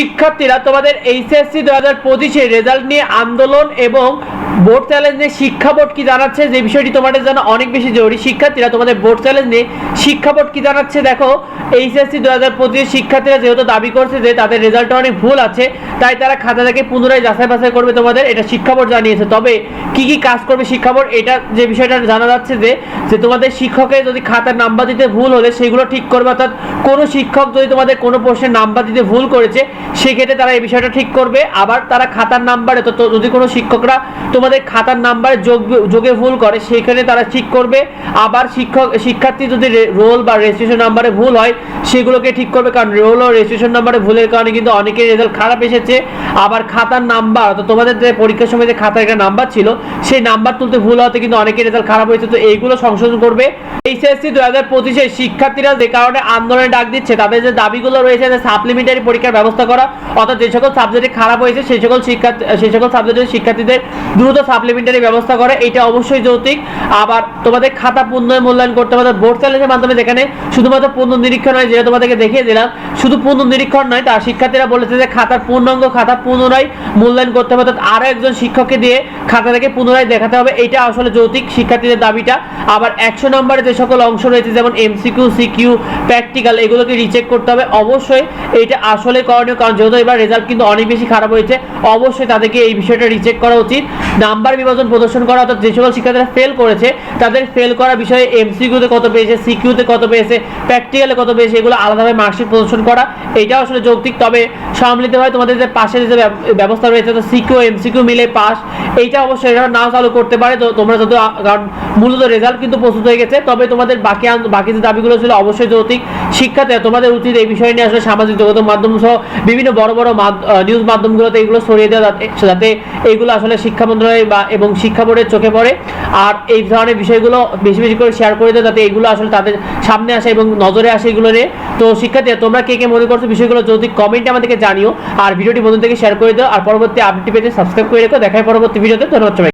শিক্ষার্থীরা তোমাদের এইচএসসি দু হাজার পঁচিশের রেজাল্ট নিয়ে আন্দোলন এবং বোর্ড চ্যালেঞ্জ নিয়ে শিক্ষা বোর্ড কি জানাচ্ছে, যে বিষয়টি তোমাদের জানা অনেক বেশি জরুরি। শিক্ষার্থীরা তোমাদের বোর্ড চ্যালেঞ্জ নিয়ে শিক্ষা বোর্ড কি জানাচ্ছে, দেখো এইচএসসি দু হাজার পঁচিশ শিক্ষার্থীরা যেহেতু দাবি করছে যে তাদের রেজাল্টে অনেক ভুল আছে, তাই তারা খাতা থেকে পুনরায় যাচাই বাছাই করবে তোমাদের, এটা শিক্ষা বোর্ড জানিয়েছে। তবে কি কি কাজ করবে শিক্ষা বোর্ড এটা যে বিষয়টা জানা যাচ্ছে যে যে তোমাদের শিক্ষকের যদি খাতার নাম্বার দিতে ভুল হলে সেগুলো ঠিক করবে, অর্থাৎ কোনো শিক্ষক যদি তোমাদের কোনো প্রশ্নের নাম্বার দিতে ভুল করেছে সেক্ষেত্রে তারা এই বিষয়টা ঠিক করবে। আবার তারা খাতার নাম্বারে, তো যদি কোনো শিক্ষকরা তোমাদের খাতার নাম্বারে যোগ, যোগে ভুল করে, সেখানে তারা ঠিক করবে। আবার শিক্ষক, শিক্ষার্থী যদি রোল বা রেজিস্ট্রেশন নাম্বারে ভুল হয়, সেগুলোকে ঠিক করবে। কারণ রোল ও রেজিস্ট্রেশন নাম্বারে ভুলের কারণে কিন্তু অনেকের রেজাল্ট খারাপ এসেছে। আবার খাতার নাম্বার তো তোমাদের যে পরীক্ষার সময় যে খাতার একটা নাম্বার ছিল, সেই নাম্বার তুলতে ভুল হতে কিন্তু অনেকের রেজাল্ট খারাপ হয়েছে। তো এইগুলো সংশোধন করবে। এইচএসসি দু হাজার পঁচিশে শিক্ষার্থীরা যে কারণে আন্দোলনে ডাক দিচ্ছে, তাদের যে দাবিগুলো রয়েছে সাপ্লিমেন্টারি পরীক্ষার ব্যবস্থা করা অর্থাৎ যে সকল সাবজেক্টে খারাপ হয়েছে, সেই সকল শিক্ষার্থী, সেই সকল সাবজেক্টের শিক্ষার্থীদের দ্রুত সাপ্লিমেন্টারি ব্যবস্থা করে। এটা অবশ্যই যৌক্তিক। আবার তোমাদের খাতা পুনরায় মূল্যায়ন করতে হবে বোর্ড চ্যালেঞ্জের মাধ্যমে যেখানে শুধুমাত্র পূর্ণ নিরীক্ষণ হয়, যেটা তোমাদেরকে দেখিয়ে দিলাম, শুধু পূর্ণ নিরীক্ষণ নয় তার শিক্ষার্থীরা বলেছে যে খাতার পূর্ণাঙ্গ, খাতা পুনরায় মূল্যায়ন করতে হবে, অর্থাৎ আরও একজন শিক্ষককে দিয়ে খাতা থেকে পুনরায় দেখাতে হবে। এটা আসলে যৌক্তিক শিক্ষার্থীদের দাবিটা। আবার একশো নম্বরে যে সকল অংশ রয়েছে, যেমন এমসিকিউ সিকিউ প্র্যাকটিক্যাল এগুলোকে রিচেক করতে হবে। অবশ্যই এটা আসলে করণীয়। কারণ যেহেতু এবার রেজাল্ট কিন্তু অনেক বেশি খারাপ হয়েছে, অবশ্যই তাদেরকে এই বিষয়টা রিচেক করা উচিত। নাম্বার বিভাজন প্রদর্শন করা, অর্থাৎ যে সকল শিক্ষার্থীরা ফেল করেছে, তাদের ফেল করা বিষয়ে এমসিকিউতে কত পেয়েছে সিকিউতে কত পেয়েছে প্র্যাকটিক্যালে কত পেয়েছে, এগুলো আলাদাভাবে মার্কশিট প্রদর্শন করা, এটাও আসলে যৌক্তিক। তবে সামলিতে হয় তোমাদের যে পাশের যে ব্যব- ব্যবস্থা রয়েছে তো সিকিউ এমসিকিউ মিলে পাস এইটা অবশ্যই এটা নাও চালু করতে পারে। তো তোমরা যদি কারণ মূলত রেজাল্ট কিন্তু প্রস্তুত হয়ে গেছে, তবে তোমাদের বাকি বাকি যে দাবিগুলো ছিল অবশ্যই যৌক্তিক। শিক্ষাতে তোমাদের উচিত এই বিষয় নিয়ে আসলে সামাজিক যোগাযোগ মাধ্যম সহ বিভিন্ন বড় বড় নিউজ মাধ্যমগুলোতে এগুলো ছড়িয়ে দেওয়া যাতে যাতে এইগুলো আসলে শিক্ষা মন্ত্রণালয় বা, এবং শিক্ষা বোর্ডের চোখে পড়ে। আর এই ধরনের বিষয়গুলো বেশি বেশি করে শেয়ার করে দেয় যাতে এগুলো আসলে তাদের সামনে আসে এবং নজরে আসে এগুলো নিয়ে। তো শিক্ষার্থী তোমরা কে কে মনে করছ বিষয়গুলো যদি কমেন্টে আমাদেরকে জানিও। আর ভিডিওটি বন্ধু থেকে শেয়ার করে দাও। আর পরবর্তী আপডেট পেতে সাবস্ক্রাইব করে রেখো। দেখায় পরবর্তী ভিডিওতে। ধন্যবাদ